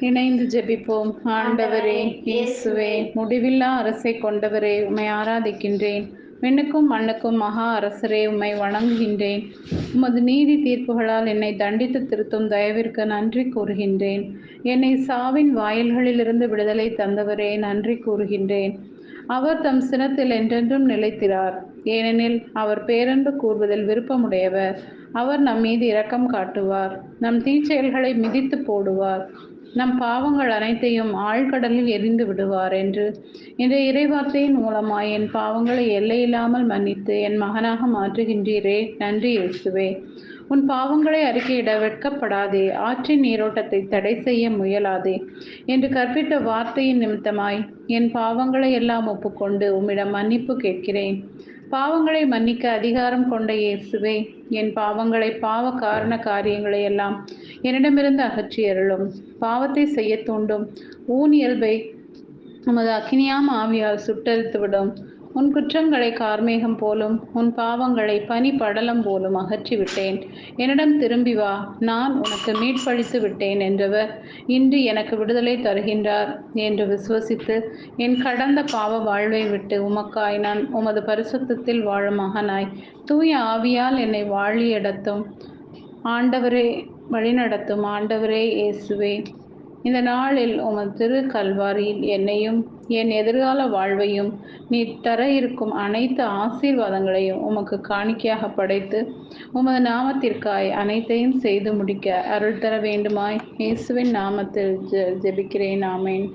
இணைந்து ஜெபிப்போம். ஆண்டவரே இயேசுவே முடிவில்லா அரசை கொண்டவரே உம்மை ஆராதிக்கின்றேன். விண்ணுக்கும் மண்ணுக்கும் மகா அரசரே உம்மை வணங்குகின்றேன். உமது நீதி தீர்ப்புகளால் என்னை தண்டித்து திருத்தும் தயவிற்கு நன்றி கூறுகின்றேன். என்னை சாவின் வாயில்களிலிருந்து விடுதலை தந்தவரே நன்றி கூறுகின்றேன். அவர் தம் சினத்தில் என்றென்றும் நிலைத்திறார் ஏனெனில் அவர் பேரன்பு கூறுவதில் விருப்பமுடையவர். அவர் நம் மீது இரக்கம் காட்டுவார். நம் தீச்செயல்களை மிதித்து போடுவார். நம் பாவங்கள் அனைத்தையும் ஆழ்கடலில் எரிந்து விடுவார் என்று. இன்றைய இறைவார்த்தையின் மூலமாய் என் பாவங்களை எல்லையில்லாமல் மன்னித்து என் மகனாக மாற்றுகின்றீரே. நன்றி இயேசுவே. உன் பாவங்களை அறிக்கையிட வெட்கப்படாதே ஆற்றின் நீரோட்டத்தை தடை செய்ய முயலாதே. என்று கற்பித்த வார்த்தையின் நிமித்தமாய் என் பாவங்களை எல்லாம் ஒப்புக்கொண்டு உம்மிடம் மன்னிப்பு கேட்கிறேன். பாவங்களை மன்னிக்க அதிகாரம் கொண்ட இயேசுவே என் பாவங்களை பாவ காரண காரியங்களை எல்லாம் என்னிடமிருந்து அகற்றி அருளும். பாவத்தை செய்ய தூண்டும் ஊன் இயல்பை உமது அக்கினியாம் ஆவியால் சுட்டரித்துவிடும். உன் குற்றங்களை கார்மேகம் போலும் உன் பாவங்களை பனி படலம் போலும் அகற்றிவிட்டேன். என்னிடம் திரும்பி வா நான் உனக்கு மீட்பளித்து விட்டேன் என்றவர். இன்று எனக்கு விடுதலை தருகின்றார் என்று விசுவசித்து என் கடந்த பாவ வாழ்வை விட்டு உமக்காய் நான் உமது பரிசுத்தத்தில் வாழும் மகனாய். தூய ஆவியால் என்னை வாழியடத்தும். ஆண்டவரே வழிநடத்தும் ஆண்டவரே இயேசுவே. இந்த நாளில் உமது திரு கல்வாரியில் என்னையும் என் எதிர்கால வாழ்வையும் நீ தர இருக்கும் அனைத்து ஆசீர்வாதங்களையும் உமக்கு காணிக்கையாக படைத்து உமது நாமத்திற்காய் அனைத்தையும் செய்து முடிக்க அருள் தர வேண்டுமாய். இயேசுவின் நாமத்தில் ஜெ ஜெபிக்கிறேன். ஆமேன்.